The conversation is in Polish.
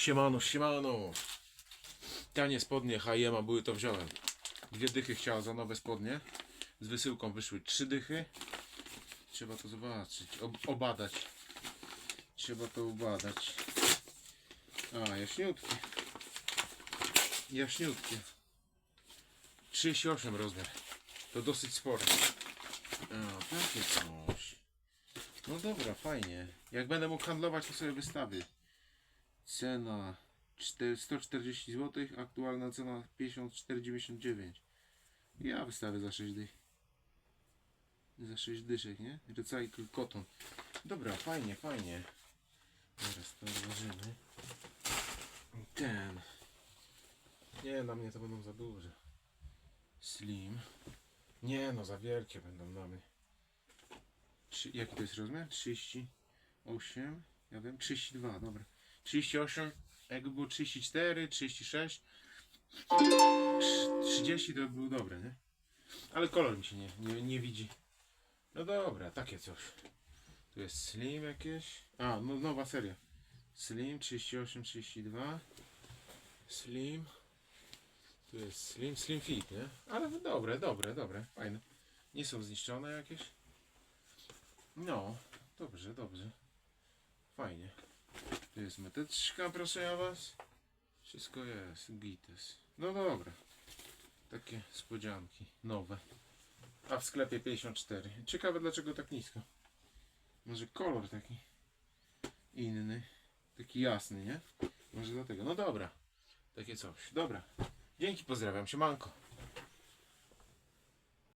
Siemano, siemano. Tanie spodnie H&M były to wziąłem. Dwie dychy chciała za nowe spodnie. Z wysyłką wyszły trzy dychy. Trzeba to zobaczyć, ob obadać. Trzeba to obadać. A, jaśniutkie. Jaśniutkie. 38 rozmiar. To dosyć spore. O, takie coś. No dobra, fajnie. Jak będę mógł handlować, to sobie wystawię. Cena 4 140 zł, aktualna cena 54,99. Ja wystawię za 6 dych. Za 6 dyszek, nie? Recycle cotton. Dobra, fajnie, fajnie. Teraz to odłożymy. Ten. Nie, na mnie to będą za duże. Slim. Nie no, za wielkie będą dla mnie. Trzy, jaki to jest rozmiar? 38. Ja wiem, 32, dobra. 38, jakby było 34, 36, 30 to by było dobre, nie? Ale kolor mi się nie, nie, nie widzi. No dobra, takie coś. Tu jest Slim jakieś. A, no nowa seria. Slim 38, 32. Slim. Tu jest Slim, Slim Fit, nie? Ale dobre, dobre, dobre, fajne. Nie są zniszczone jakieś. No, dobrze, dobrze. Tu jest meteczka, proszę ja was. Wszystko jest, gites. No dobra. Takie spodzianki, nowe. A w sklepie 54. Ciekawe dlaczego tak nisko. Może kolor taki inny. Taki jasny, nie? Może dlatego. No dobra. Takie coś. Dobra. Dzięki, pozdrawiam. Siemanko.